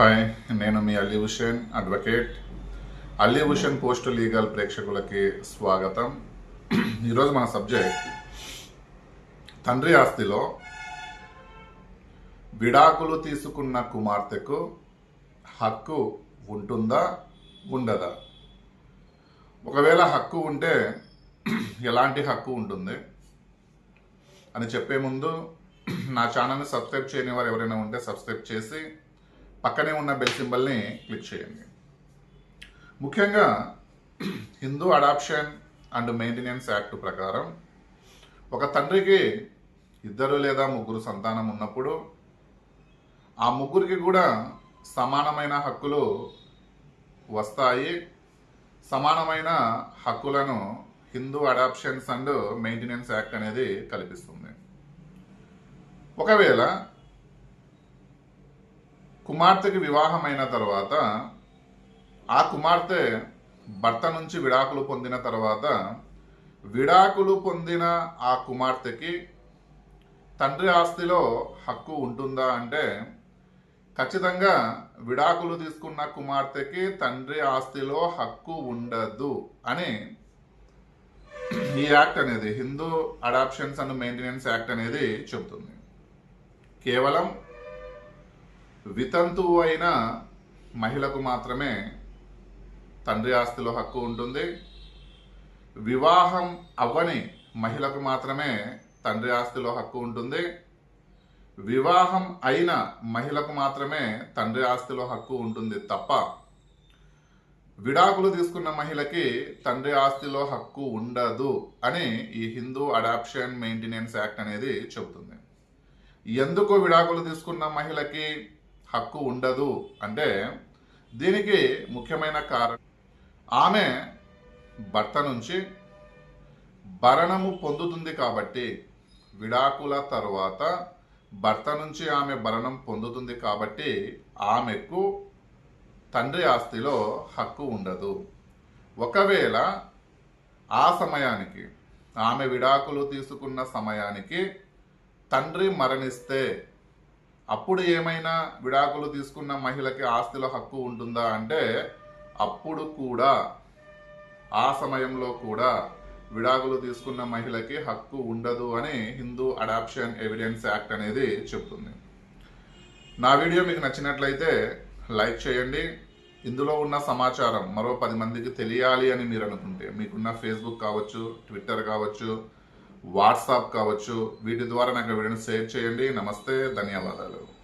Hi నేను మీ Ali Hussain advocate Ali Hussain post legal ప్రేక్షకులకి స్వాగతం. ఈరోజు మన సబ్జెక్ట్ తండ్రి ఆస్తిలో విడాకులు తీసుకున్న కుమార్తెకు హక్కు ఉంటుందా ఉండదా? ఒకవేళ హక్కు ఉంటే ఎలాంటి హక్కు ఉంటుంది? అని చెప్పే ముందు నా ఛానల్ని సబ్స్క్రైబ్ చేయని వారు ఎవరైనా ఉంటే సబ్స్క్రైబ్ చేసి పక్కనే ఉన్న బెల్ సింబల్ని క్లిక్ చేయండి. ముఖ్యంగా Hindu adoption and maintenance act ప్రకారం ఒక తండ్రికి ఇద్దరు లేదా ముగ్గురు సంతానం ఉన్నప్పుడు ఆ ముగ్గురికి కూడా సమానమైన హక్కులు వస్తాయి. సమానమైన హక్కులను Hindu adoptions and maintenance act అనేది కల్పిస్తుంది. ఒకవేళ కుమార్తెకి వివాహమైన తర్వాత ఆ కుమార్తె భర్త నుంచి విడాకులు పొందిన తర్వాత విడాకులు పొందిన ఆ కుమార్తెకి తండ్రి ఆస్తిలో హక్కు ఉంటుందా అంటే ఖచ్చితంగా విడాకులు తీసుకున్న కుమార్తెకి తండ్రి ఆస్తిలో హక్కు ఉండదు అని ఈ యాక్ట్ అనేది Hindu adoptions and maintenance act అనేది చెబుతుంది. కేవలం వితంతువు అయిన మహిళకు మాత్రమే తండ్రి ఆస్తిలో హక్కు ఉంటుంది. వివాహం అవ్వని మహిళకు మాత్రమే తండ్రి ఆస్తిలో హక్కు ఉంటుంది. వివాహం అయిన మహిళకు మాత్రమే తండ్రి ఆస్తిలో హక్కు ఉంటుంది తప్ప విడాకులు తీసుకున్న మహిళకి తండ్రి ఆస్తిలో హక్కు ఉండదు అని ఈ హిందూ అడాప్షన్ మెయింటెనెన్స్ యాక్ట్ అనేది చెబుతుంది. ఎందుకు విడాకులు తీసుకున్న మహిళకి హక్కు ఉండదు అంటే దీనికి ముఖ్యమైన కారణం ఆమె భర్త నుంచి భరణము పొందుతుంది కాబట్టి విడాకుల తర్వాత భర్త నుంచి ఆమె భరణం పొందుతుంది కాబట్టి ఆమెకు తండ్రి ఆస్తిలో హక్కు ఉండదు. ఒకవేళ ఆ సమయానికి ఆమె విడాకులు తీసుకున్న సమయానికి తండ్రి మరణిస్తే అప్పుడు ఏమైనా విడాకులు తీసుకున్న మహిళకి ఆస్తిలో హక్కు ఉంటుందా అంటే అప్పుడు కూడా ఆ సమయంలో కూడా విడాకులు తీసుకున్న మహిళకి హక్కు ఉండదు అని హిందూ అడాప్షన్ ఎవిడెన్స్ యాక్ట్ అనేది చెప్తుంది. నా వీడియో మీకు నచ్చినట్లయితే లైక్ చేయండి. ఇందులో ఉన్న సమాచారం మరో పది మందికి తెలియాలి అని మీరు అనుకుంటే మీకున్న ఫేస్బుక్ కావచ్చు ట్విట్టర్ కావచ్చు వాట్సాప్ కావచ్చు. వీటి ద్వారా నాకు వీడియోని షేర్ చేయండి. నమస్తే. ధన్యవాదాలు.